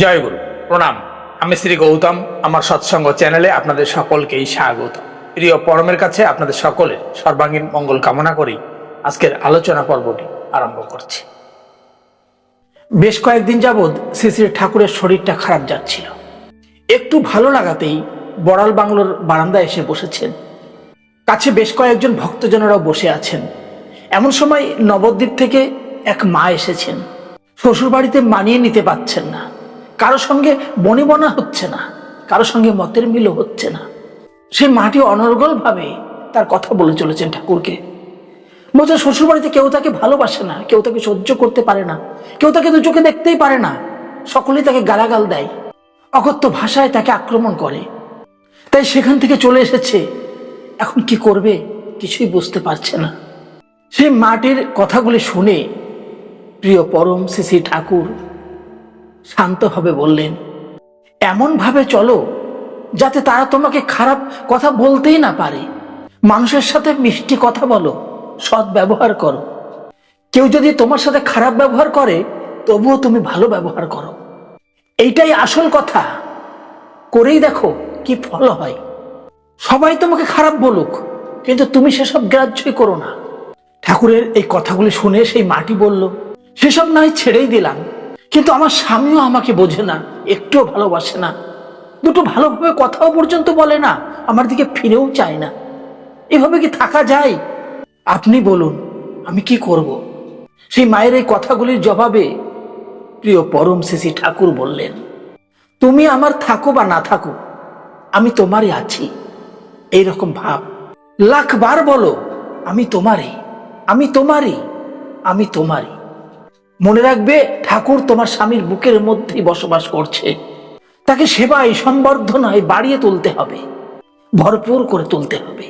জয় গুরু প্রণাম। আমি শ্রী গৌতম, আমার সৎসঙ্গ চ্যানেলে আপনাদের সকলকেই স্বাগত। প্রিয় পরমের কাছে আপনাদের সকলের সর্বাঙ্গীন মঙ্গল কামনা করেই আজকের আলোচনা পর্বটি আরম্ভ করছি। বেশ কয়েকদিন যাবৎ শ্রী শ্রী ঠাকুরের শরীরটা খারাপ যাচ্ছিল। একটু ভালো লাগাতেই বড়াল বাংলোর বারান্দায় এসে বসেছেন। কাছে বেশ কয়েকজন ভক্তজনেরাও বসে আছেন। এমন সময় নবদ্বীপ থেকে এক মা এসেছেন। শ্বশুরবাড়িতে মানিয়ে নিতে পারছেন না। কারও সঙ্গে বনিবনা হচ্ছে না, কারও সঙ্গে মতের মিলও হচ্ছে না। সেই মাটি অনর্গল ভাবে তার কথা বলে চলেছেন ঠাকুরকে। বলছে, শ্বশুরবাড়িতে কেউ তাকে ভালোবাসে না, কেউ তাকে সহ্য করতে পারে না, কেউ তাকে দু চোখে দেখতেই পারে না, সকলেই তাকে গালাগাল দেয়, অকথ্য ভাষায় তাকে আক্রমণ করে। তাই সেখান থেকে চলে এসেছে, এখন কি করবে কিছুই বুঝতে পারছে না। সেই মাটির কথাগুলি শুনে প্রিয় পরম শ্রী ঠাকুর শান্তভাবে বললেন, এমনভাবে চলো যাতে তারা তোমাকে খারাপ কথা বলতেই না পারে। মানুষের সাথে মিষ্টি কথা বলো, সৎ ব্যবহার করো। কেউ যদি তোমার সাথে খারাপ ব্যবহার করে, তবুও তুমি ভালো ব্যবহার করো। এইটাই আসল কথা। করেই দেখো কি ফল হয়। সবাই তোমাকে খারাপ বলুক, কিন্তু তুমি সেসব গ্রাহ্যই করো না। ঠাকুরের এই কথাগুলি শুনে সেই মাটি বলল, সেসব নয়, ছেড়েই দিলাম। কিন্তু আমার স্বামীও আমাকে বোঝে না, একটুও ভালোবাসে না। দুটো ভালোভাবে কথাও পর্যন্ত বলে না, আমার দিকে ফিরেও চায় না। এভাবে কি থাকা যায়? আপনি বলুন, আমি কি করব? সেই মায়ের এই কথাগুলির জবাবে প্রিয় পরম শেষী ঠাকুর বললেন, তুমি আমার থাকো বা না থাকো, আমি তোমারই আছি। এইরকম ভাব। লাখবার বলো, আমি তোমারই আমি তোমারই আমি তোমারই। মনে রাখবে ঠাকুর তোমার স্বামীর বুকের মধ্যেই বসবাস করছে। তাকে সেবায় সম্বর্ধনায় বাড়িয়ে তুলতে হবে, ভরপুর করে তুলতে হবে।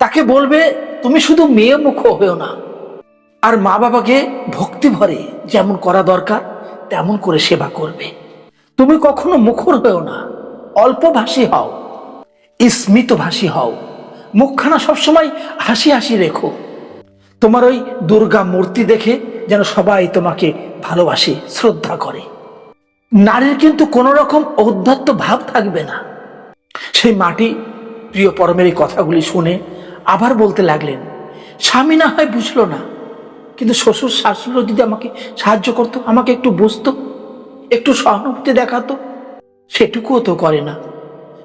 তাকে বলবে, তুমি শুধু মেয়ে মুখ হয়েও না, আর মা বাবাকে ভক্তি ভরে যেমন করা দরকার, তেমন করে সেবা করবে। তুমি কখনো মুখর হয়েও না অল্প ভাষী হও স্মিত ভাষী হও। মুখখানা সবসময় হাসি হাসি রেখো। তোমার ওই দুর্গা মূর্তি দেখে যেন সবাই তোমাকে ভালোবাসে, শ্রদ্ধা করে। নারীর কিন্তু কোনো রকম ঔদ্ধত্য ভাব থাকবে না। সেই মাটি প্রিয় পরমের এই কথাগুলি শুনে আবার বলতে লাগলেন, স্বামী না হয় বুঝলো না, কিন্তু শ্বশুর শাশুড়িও যদি আমাকে সাহায্য করতো, আমাকে একটু বুঝতো, একটু সহানুভূতি দেখাতো, সেটুকুও তো করে না।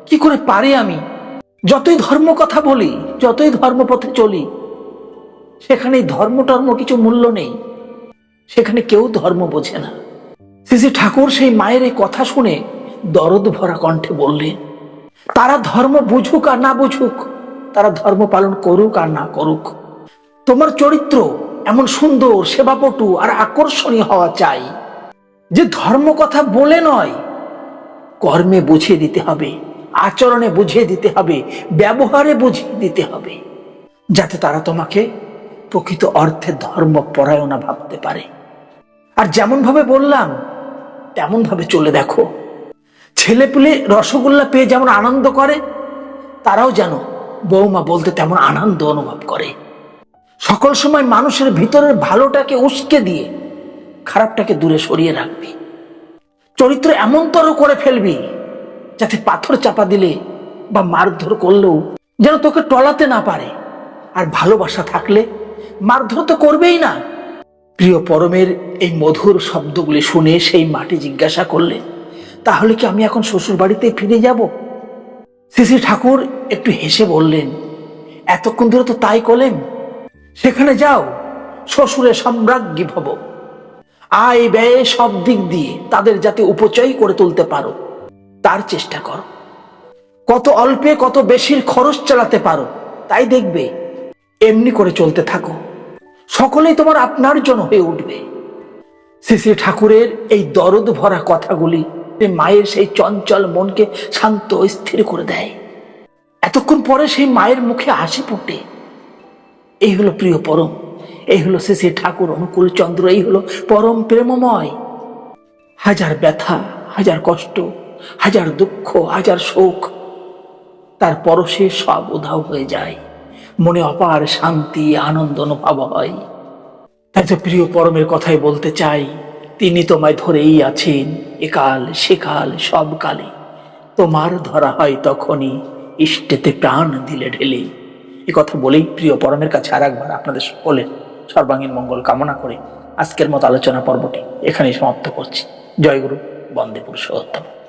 কি করে পারে আমি? যতই ধর্ম কথা বলি, যতই ধর্মপথে চলি, সেখানে ধর্ম টর্ম কিছু মূল্য নেই। সেখানে কেউ ধর্ম বোঝে না। শ্রী ঠাকুর সেই মায়ের এই কথা শুনে দরদ ভরা কণ্ঠে বললেন, তারা ধর্ম বুঝুক আর না বুঝুক, তারা ধর্ম পালন করুক আর না করুক। তোমার চরিত্র এমন সুন্দর, সেবাপটু আর আকর্ষণীয় হওয়া চাই। যে ধর্ম কথা বলে নয়, কর্মে বুঝিয়ে দিতে হবে, আচরণে বুঝিয়ে দিতে হবে, ব্যবহারে বুঝিয়ে দিতে হবে, যাতে তারা তোমাকে প্রকৃত অর্থে ধর্ম পরায়ণা ভাবতে পারে। আর যেমন ভাবে বললাম তেমন ভাবে চলে দেখো। ছেলে পেলে রসগোল্লা পেয়ে যেমন আনন্দ করে, তারাও যেন বৌমা বলতে তেমন আনন্দ অনুভব করে। সকল সময় মানুষের ভিতরের ভালোটাকে উস্কে দিয়ে খারাপটাকে দূরে সরিয়ে রাখবি। চরিত্র এমনতর করে ফেলবি, যাতে পাথর চাপা দিলে বা মারধর করলেও যেন তোকে টলাতে না পারে। আর ভালোবাসা থাকলে মারধর তো করবেই না। প্রিয় পরমের এই মধুর শব্দগুলি শুনে সেই মাটি জিজ্ঞাসা করলেন তাহলে কি আমি এখন শ্বশুর বাড়িতে ফিরে যাব? শ্রী ঠাকুর একটু হেসে বললেন, এতক্ষণ ধরে তো তাই কলেম সেখানে যাও শ্বশুরে সম্রাজ্ঞী ভব। আয় ব্যয়ে সব দিক দিয়ে তাদের যাতে উপচয় করে তুলতে পারো, তার চেষ্টা করো। কত অল্পে কত বেশির খরচ চালাতে পারো, তাই দেখবে, এমনি করে চলতে থাকো। সকলেই তোমার আপনার জন্য হয়ে উঠবে। শ্রী ঠাকুরের এই দরদ ভরা কথাগুলি মায়ের সেই চঞ্চল মনকে শান্ত স্থির করে দেয়। এতক্ষণ পরে সেই মায়ের মুখে হাসি ফুটে। এই হলো প্রিয় পরম, এই হলো শ্রী ঠাকুর অনুকূল চন্দ্র, এই হলো পরম প্রেমময়। হাজার ব্যথা, হাজার কষ্ট, হাজার দুঃখ, হাজার শোক, তার পরশে সব উধাও হয়ে যায়। মনে অপার শান্তি, আনন্দ অনুভব হয়। তাই তো প্রিয় পরমের কথাই বলতে চাই, তিনি তোমায় ধরেই আছেন, একাল সেকাল সব কালে তোমার ধরা হয় তখনই, ইষ্টেতে প্রাণ দিলে ঢেলে। এ কথা বলেই প্রিয় পরমের কাছে আর একবার আপনাদের সকলের সর্বাঙ্গীন মঙ্গল কামনা করে আজকের মতো আলোচনা পর্বটি এখানেই সমাপ্ত করছি। জয়গুরু বন্দে পুরুষোত্তম।